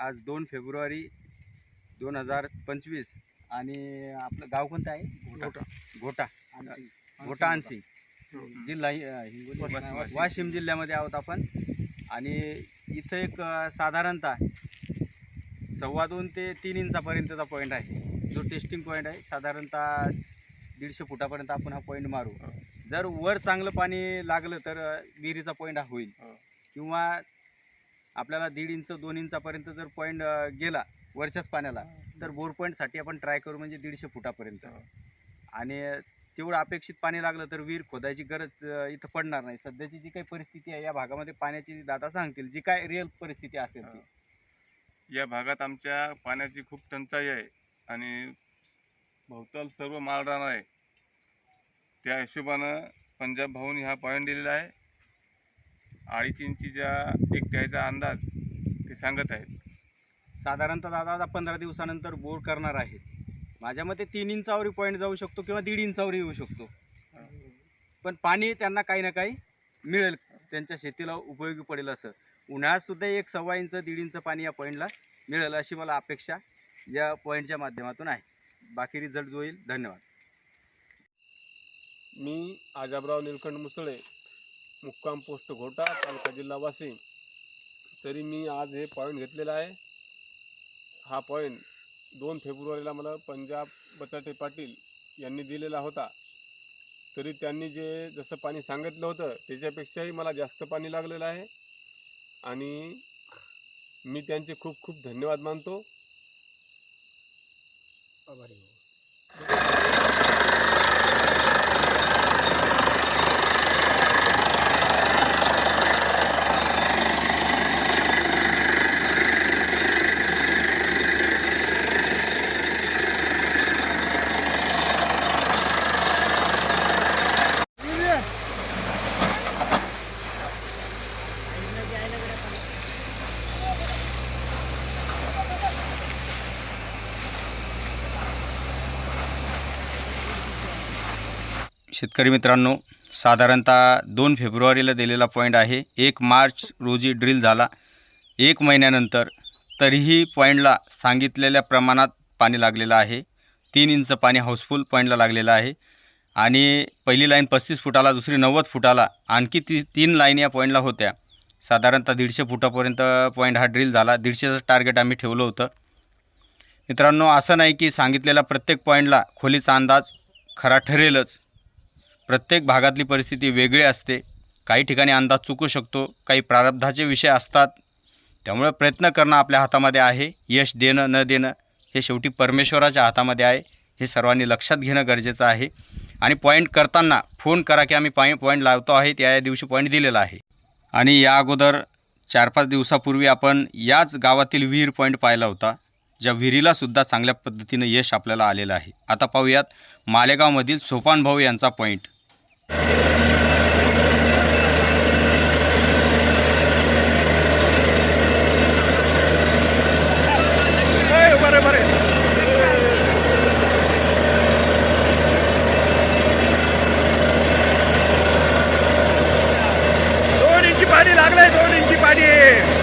आज दोन फेब्रुवारी दोन हजार पंचवीस. आणि आपलं गाव कोणतं आहे? घोटा. घोटा. घोटा. अन्सी जिल्हा अ, हिंगोली. वाशिम. जिल्ह्यामध्ये आहोत आपण. आणि इथं एक साधारणतः सव्वा दोन ते तीन इंचापर्यंतचा पॉईंट आहे. जो टेस्टिंग पॉईंट आहे साधारणतः दीडशे फुटापर्यंत आपण हा पॉईंट मारू. हो. जर वर चांगलं पाणी लागलं तर विहिरीचा पॉईंट हा होईल. हो. किंवा आपल्याला दीड इंच दोन इंचापर्यंत जर पॉईंट गेला वरच्याच पाण्याला तर बोर पॉईंटसाठी आपण ट्राय करू म्हणजे दीडशे फुटापर्यंत. आणि तेवढं अपेक्षित पाणी लागलं तर विहीर खोदायची गरज इथं पडणार नाही. सध्याची जी काही परिस्थिती आहे या भागामध्ये पाण्याची दादा सांगतील जी काय रिअल परिस्थिती असेल ती. या भागात आमच्या पाण्याची खूप टंचाई आहे आणि भोवताल सर्व माळरान आहे. त्या हिशोबानं पंजाब भाऊनी हा पॉईंट दिलेला आहे. अडीच इंचीच्या एक त्याचा अंदाज ते सांगत आहेत. साधारणतः दादा आता पंधरा दिवसानंतर बोर करणार आहेत. माझ्या मते तीन इंचावरही पॉईंट जाऊ शकतो किंवा दीड इंचावरही येऊ शकतो. पण पाणी त्यांना काही ना काही मिळेल. त्यांच्या शेतीला उपयोगी पडेल असं. उन्हाळ्यात सुद्धा एक सव्वा इंच दीड इंच पाणी या पॉईंटला मिळेल अशी मला अपेक्षा या पॉईंटच्या माध्यमातून आहे. बाकी रिझल्ट जो होईल धन्यवाद. मी आजाबराव निलकंठ मुसळे मुक्काम पोस्ट घोटा तालुका जिल्हा वाशिम. तरी मी आज हे पॉईंट घेतलेला आहे. हा पॉईंट दोन फेब्रुवारीला मला पंजाब बचाटे पाटील यांनी दिलेला होता. तरी त्यांनी जे जसं पाणी सांगितलं होतं त्याच्यापेक्षाही मला जास्त पाणी लागलेलं आहे. आणि मी त्यांचे खूप खूप धन्यवाद मानतो. शेतकरी मित्रांनो साधारणतः दोन फेब्रुवारीला दिलेला पॉईंट आहे. एक मार्च रोजी ड्रिल झाला. एक महिन्यानंतर तरीही पॉईंटला सांगितलेल्या प्रमाणात पाणी लागलेलं आहे. तीन इंच पाणी हाऊसफुल पॉईंटला लागलेलं आहे. आणि पहिली लाईन पस्तीस फुटाला दुसरी नव्वद फुटाला आणखी ती तीन लाईन या पॉईंटला होत्या. साधारणतः दीडशे फुटापर्यंत पॉईंट हा ड्रिल झाला. दीडशेचं टार्गेट आम्ही ठेवलं होतं. मित्रांनो असं नाही की सांगितलेल्या प्रत्येक पॉईंटला खोलीचा अंदाज खरा ठरेलच. प्रत्येक भागातली परिस्थिती वेगळी असते. काही ठिकाणी अंदाज चुकू शकतो काही प्रारब्धाचे विषय असतात. त्यामुळे प्रयत्न करणं आपल्या हातामध्ये आहे. यश देणं न देणं हे शेवटी परमेश्वराच्या हातामध्ये आहे. हे सर्वांनी लक्षात घेणं गरजेचं आहे. आणि पॉईंट करताना फोन करा की आम्ही पाय पॉईंट लावतो आहे. त्या या दिवशी पॉईंट दिलेला आहे. आणि या अगोदर चार पाच दिवसापूर्वी आपण याच गावातील विहीर पॉईंट पाहिला होता. ज्या विहिरीलासुद्धा चांगल्या पद्धतीनं यश आपल्याला आलेलं आहे. आता पाहूयात मालेगावमधील सोपान भाऊ यांचा पॉईंट पाणी लागलंय दोन इंची पाणी.